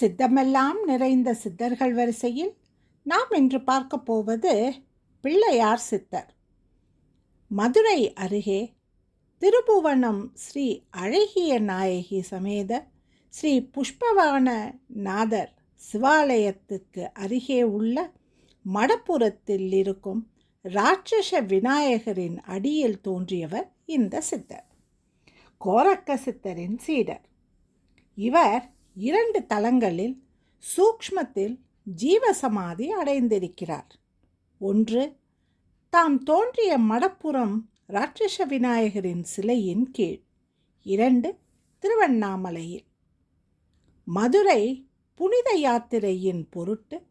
சித்தமெல்லாம் நிறைந்த சித்தர்கள் வரிசையில் நாம் இன்று பார்க்க போவது பிள்ளையார் சித்தர். மதுரை அருகே திருபுவனம் ஸ்ரீ அழகிய நாயகி சமேத ஸ்ரீ புஷ்பவான நாதர் சிவாலயத்துக்கு அருகே உள்ள மடப்புறத்தில் இருக்கும் ராட்சச விநாயகரின் அடியில் தோன்றியவர் இந்த சித்தர். கோரக்க சித்தரின் சீடர். இவர் இரண்டு தலங்களில் சூக்ஷ்மத்தில் ஜீவசமாதி அடைந்திருக்கிறார். ஒன்று தாம் தோன்றிய மடப்புறம் ராட்சச விநாயகரின் சிலையின் கீழ். இரண்டு திருவண்ணாமலையில். மதுரை புனித யாத்திரையின் பொருட்டு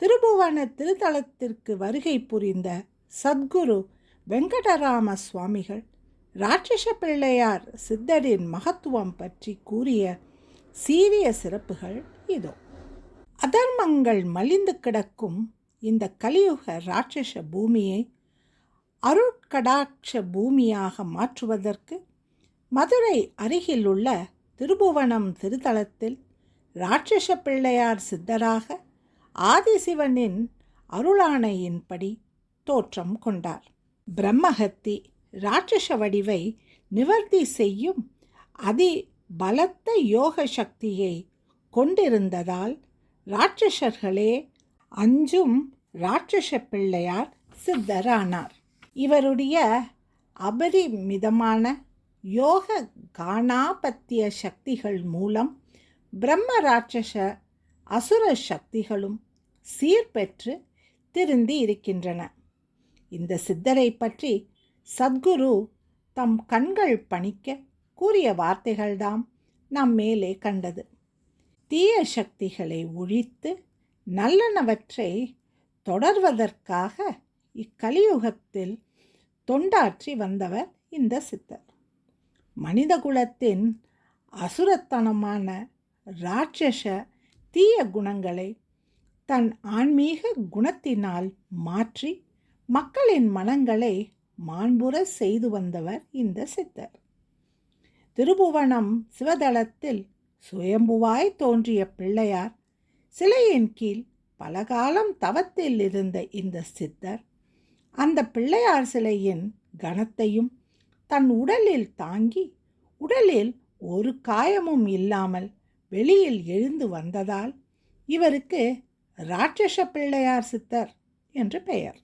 திருபுவன திருத்தலத்திற்கு வருகை புரிந்த சத்குரு வெங்கடராம சுவாமிகள் ராட்சச பிள்ளையார் சித்தரின் மகத்துவம் பற்றி கூறிய சீரிய சிறப்புகள் இதோ. அதர்மங்கள் மலிந்து கிடக்கும் இந்த கலியுக ராட்சச பூமியை அருட்கடாட்ச பூமியாக மாற்றுவதற்கு மதுரை அருகிலுள்ள திருபுவனம் திருத்தலத்தில் ராட்சச பிள்ளையார் சித்தராக ஆதிசிவனின் அருளாணையின்படி தோற்றம் கொண்டார். பிரம்மஹத்தி ராட்சச வடிவை நிவர்த்தி செய்யும் அதி பலத்த யோக சக்தியை கொண்டிருந்ததால் ராட்சசர்களே அஞ்சும் ராட்சச பிள்ளையார் சித்தரானார். இவருடைய அபரிமிதமான யோக கானாபத்திய சக்திகள் மூலம் பிரம்ம ராட்சச அசுர சக்திகளும் சீர்பெற்று திருந்தி இருக்கின்றன. இந்த சித்தரை பற்றி சத்குரு தம் கண்கள் பணிக்க கூறிய வார்த்தைகள்தாம் நாம் மேலே கண்டது. தீய சக்திகளை ஒழித்து நல்லனவற்றை தொடர்வதற்காக இக்கலியுகத்தில் தொண்டாற்றி வந்தவர் இந்த சித்தர். மனிதகுலத்தின் அசுரத்தனமான ராட்சச தீய குணங்களை தன் ஆன்மீக குணத்தினால் மாற்றி மக்களின் மனங்களை மாண்புற செய்து வந்தவர் இந்த சித்தர். திருபுவனம் சிவதளத்தில் சுயம்புவாய் தோன்றிய பிள்ளையார். சிலையின் கீழ் பலகாலம் தவத்தில் இருந்த இந்த சித்தர் அந்த பிள்ளையார் சிலையின் கணத்தையும் தன் உடலில் தாங்கி உடலில் ஒரு காயமும் இல்லாமல் வெளியில் எழுந்து வந்ததால் இவருக்கு ராட்சச பிள்ளையார் சித்தர் என்று பெயர்.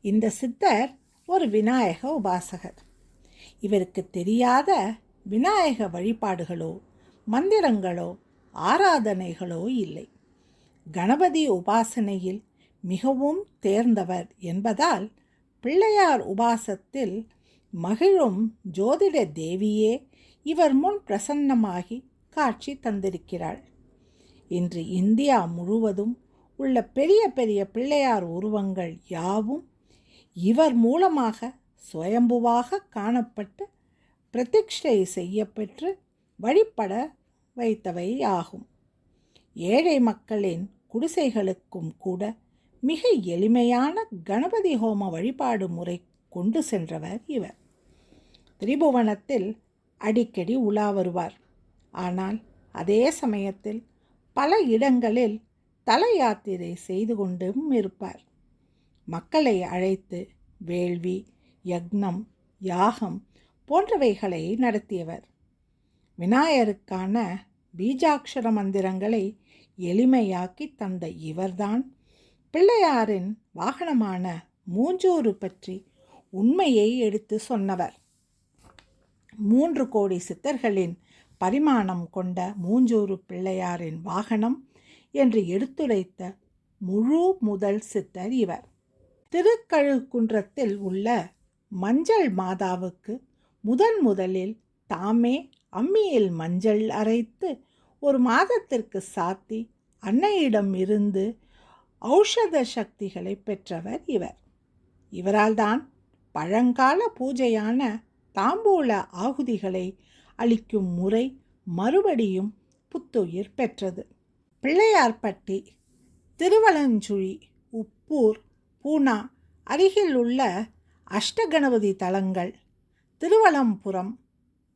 இந்த சித்தர் ஒரு விநாயக உபாசகர். இவருக்கு தெரியாத விநாயக வழிபாடுகளோ மந்திரங்களோ ஆராதனைகளோ இல்லை. கணபதி உபாசனையில் மிகவும் தேர்ந்தவர் என்பதால் பிள்ளையார் உபாசத்தில் மகிழும் ஜோதிட தேவியே இவர் முன் பிரசன்னமாகி காட்சி தந்திருக்கிறாள். இன்று இந்தியா முழுவதும் உள்ள பெரிய பெரிய பிள்ளையார் உருவங்கள் யாவும் இவர் மூலமாக சுயம்புவாக காணப்பட்டு பிரதிஷ்டை செய்யப்பெற்று வழிபட வைத்தவை ஆகும் ஏழை மக்களின் குடிசைகளுக்கும் கூட மிக எளிமையான கணபதி ஹோம வழிபாடு முறை கொண்டு சென்றவர் இவர். திரிபுவனத்தில் அடிக்கடி உலா வருவார். ஆனால் அதே சமயத்தில் பல இடங்களில் தல யாத்திரை செய்து கொண்டும் இருப்பார். மக்களை அழைத்து வேள்வி யக்னம் யாகம் போன்றவைகளை நடத்தியவர். விநாயகருக்கான பீஜாட்சர மந்திரங்களை எளிமையாக்கி தந்த இவர்தான். பிள்ளையாரின் வாகனமான மூஞ்சூறு பற்றி உண்மையை எடுத்து சொன்னவர். மூன்று கோடி சித்தர்களின் பரிமாணம் கொண்ட மூஞ்சூறு பிள்ளையாரின் வாகனம் என்று எடுத்துரைத்த முழு முதல் சித்தர் இவர். திருக்கழுக்குன்றத்தில் உள்ள மஞ்சள் மாதாவுக்கு முதன் முதலில் தாமே அம்மியில் மஞ்சள் அரைத்து ஒரு மாதத்திற்கு சாத்தி அன்னையிடம் இருந்து ஔஷத சக்திகளை பெற்றவர் இவர். இவரால் தான் பழங்கால பூஜையான தாம்பூல ஆகுதிகளை அளிக்கும் முறை மறுபடியும் புத்துயிர் பெற்றது. பிள்ளையார்பட்டி திருவலஞ்சுழி உப்பூர் பூனா அருகில் உள்ள அஷ்டகணபதி தலங்கள் திருவலம்புரம்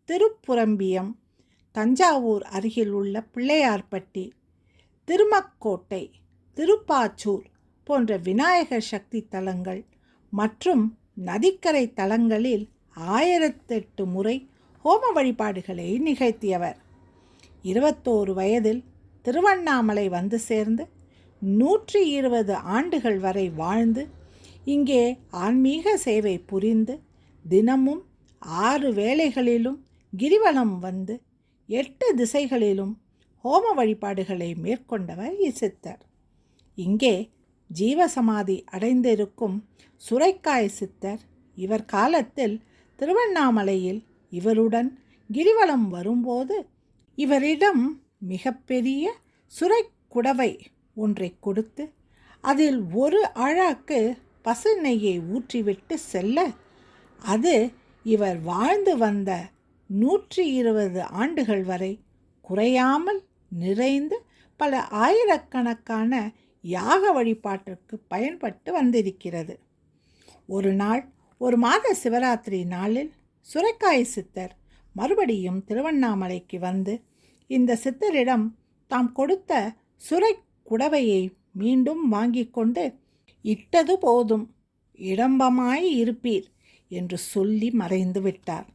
திருப்புரம்பியம் தஞ்சாவூர் அருகில் உள்ள பிள்ளையார்பட்டி திருமக்கோட்டை திருப்பாச்சூர் போன்ற விநாயகர் சக்தி தலங்கள் மற்றும் நதிக்கரை தலங்களில் ஆயிரத்தெட்டு முறை ஹோம வழிபாடுகளை நிகழ்த்தியவர். இருபத்தோரு வயதில் திருவண்ணாமலை வந்து சேர்ந்து நூற்றி இருபது ஆண்டுகள் வரை வாழ்ந்து இங்கே ஆன்மீக சேவை புரிந்து தினமும் ஆறு வேளைகளிலும் கிரிவலம் வந்து எட்டு திசைகளிலும் ஹோம வழிபாடுகளை மேற்கொண்டவர் இசித்தர் இங்கே ஜீவசமாதி அடைந்திருக்கும் சுரைக்காய் சித்தர் இவர் காலத்தில் திருவண்ணாமலையில் இவருடன் கிரிவலம் வரும்போது இவரிடம் மிகப்பெரிய சுரைக்குடவை ஒன்றை கொடுத்து அதில் ஒரு அழாக்கு பசு நெய்யை ஊற்றிவிட்டு செல்ல அது இவர் வாழ்ந்து வந்த நூற்றி இருபது ஆண்டுகள் வரை குறையாமல் நிறைந்து பல ஆயிரக்கணக்கான யாக வழிபாட்டிற்கு பயன்பட்டு வந்திருக்கிறது. ஒரு நாள் ஒரு மாத சிவராத்திரி நாளில் சுரைக்காய் சித்தர் மறுபடியும் திருவண்ணாமலைக்கு வந்து இந்த சித்தரிடம் தாம் கொடுத்த சுரை குடவையை மீண்டும் வாங்கி கொண்டு இட்டது போதும் இடம்பமாய் இருப்பீர். என்று சொல்லி மறைந்து விட்டார்.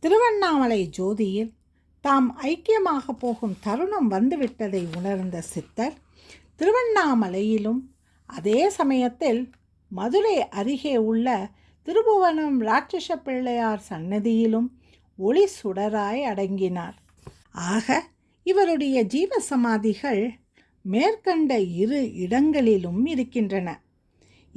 திருவண்ணாமலை ஜோதியில் தாம் ஐக்கியமாக போகும் தருணம் வந்துவிட்டதை உணர்ந்த சித்தர் திருவண்ணாமலையிலும் அதே சமயத்தில் மதுரை அருகே உள்ள திருபுவனம் ராட்சச பிள்ளையார் சன்னதியிலும் ஒளி சுடராய் அடங்கினார். ஆக இவருடைய ஜீவசமாதிகள் மேற்கண்ட இரு இடங்களிலும் இருக்கின்றன.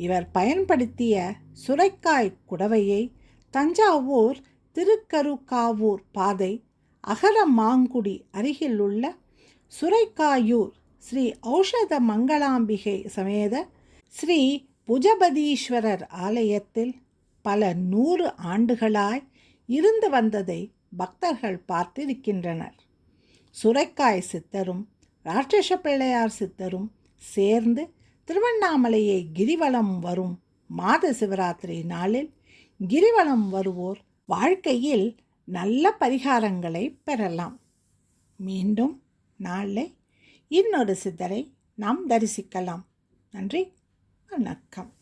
இவர் பயன்படுத்திய சுரைக்காய் குடவையை தஞ்சாவூர் திருக்கருக்காவூர் பாதை அகரமாங்குடி மாங்குடி அருகிலுள்ள சுரைக்காயூர் ஸ்ரீ ஔஷத மங்களாம்பிகை சமேத ஸ்ரீ புஜபதீஸ்வரர் ஆலயத்தில் பல நூறு ஆண்டுகளாய் இருந்து வந்ததை பக்தர்கள் பார்த்திருக்கின்றனர். சுரைக்காய் சித்தரும் ராட்சச பிள்ளையார் சித்தரும் சேர்ந்து திருவண்ணாமலையை கிரிவலம் வரும் மாத சிவராத்திரி நாளில் கிரிவலம் வருவோர் வாழ்க்கையில் நல்ல பரிகாரங்களை பெறலாம். மீண்டும் நாளை இன்னொரு சித்தரை நாம் தரிசிக்கலாம். நன்றி வணக்கம்.